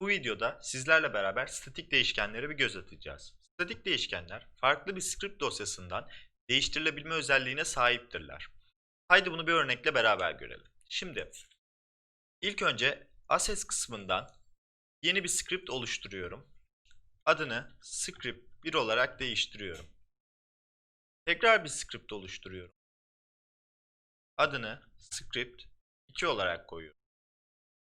Bu videoda sizlerle beraber statik değişkenlere bir göz atacağız. Statik değişkenler farklı bir script dosyasından değiştirilebilme özelliğine sahiptirler. Haydi bunu bir örnekle beraber görelim. Şimdi ilk önce assets kısmından yeni bir script oluşturuyorum. Adını script 1 olarak değiştiriyorum. Tekrar bir script oluşturuyorum. Adını script 2 olarak koyuyorum.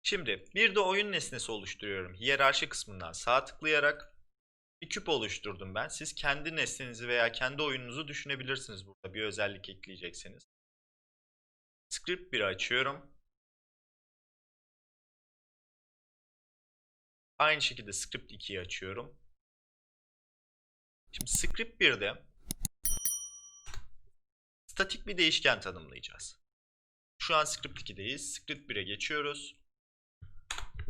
Şimdi bir de oyun nesnesi oluşturuyorum. Hiyerarşi kısmından sağ tıklayarak bir küp oluşturdum ben. Siz kendi nesnenizi veya kendi oyununuzu düşünebilirsiniz burada bir özellik ekleyecekseniz. Script 1'i açıyorum. Aynı şekilde script 2'yi açıyorum. Şimdi script 1'de statik bir değişken tanımlayacağız. Şu an script 2'deyiz. Script 1'e geçiyoruz.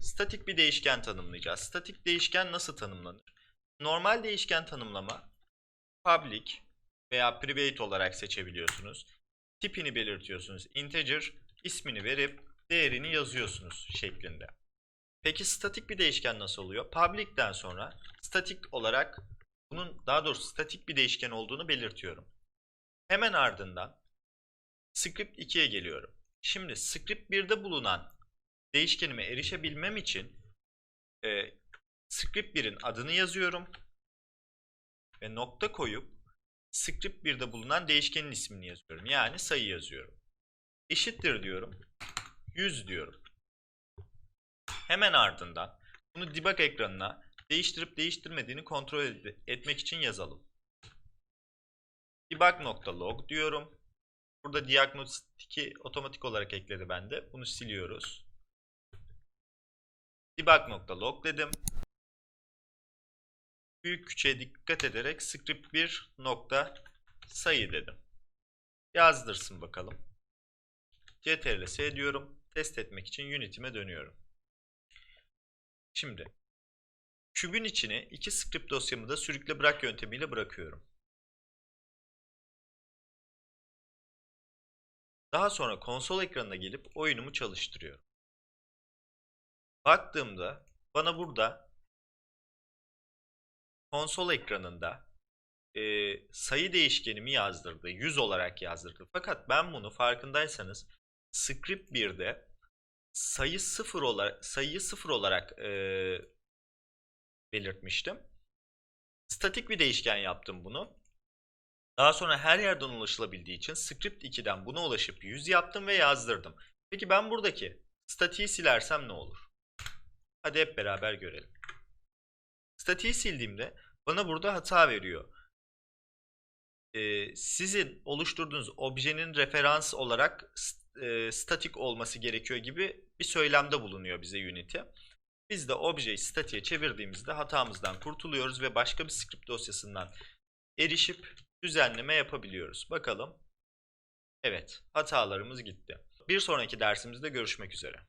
Statik bir değişken tanımlayacağız. Statik değişken nasıl tanımlanır? Normal değişken tanımlama public veya private olarak seçebiliyorsunuz. Tipini belirtiyorsunuz. Integer ismini verip değerini yazıyorsunuz şeklinde. Peki statik bir değişken nasıl oluyor? Public'ten sonra statik olarak bunun daha doğrusu statik bir değişken olduğunu belirtiyorum. Hemen ardından script 2'ye geliyorum. Şimdi script 1'de bulunan değişkenime erişebilmem için e, script 1'in adını yazıyorum ve nokta koyup script 1'de bulunan değişkenin ismini yazıyorum. Yani sayı yazıyorum. Eşittir diyorum. 100 diyorum. Hemen ardından bunu debug ekranına değiştirip değiştirmediğini kontrol etmek için yazalım. Debug.log diyorum. Burada diagnostiki otomatik olarak ekledi bende. Bunu siliyoruz. Debug.log dedim. Büyük küçüğe dikkat ederek script 1 nokta sayı dedim. Yazdırsın bakalım. Ctrl S diyorum. Test etmek için Unity'me dönüyorum. Şimdi kübün içine iki script dosyamı da sürükle bırak yöntemiyle bırakıyorum. Daha sonra konsol ekranına gelip oyunumu çalıştırıyorum. Baktığımda bana burada konsol ekranında e, sayı değişkenimi yazdırdı. 100 olarak yazdırdı. Fakat ben bunu farkındaysanız script 1'de sayı 0 olarak sayıyı 0 olarak e, belirtmiştim. Statik bir değişken yaptım bunu. Daha sonra her yerden ulaşılabildiği için script 2'den buna ulaşıp 100 yaptım ve yazdırdım. Peki ben buradaki statiği silersem ne olur? Hadi hep beraber görelim. Statiği sildiğimde bana burada hata veriyor. Ee, sizin oluşturduğunuz objenin referans olarak e, statik olması gerekiyor gibi bir söylemde bulunuyor bize Unity. Biz de objeyi statiğe çevirdiğimizde hatamızdan kurtuluyoruz ve başka bir script dosyasından erişip düzenleme yapabiliyoruz. Bakalım. Evet, hatalarımız gitti. Bir sonraki dersimizde görüşmek üzere.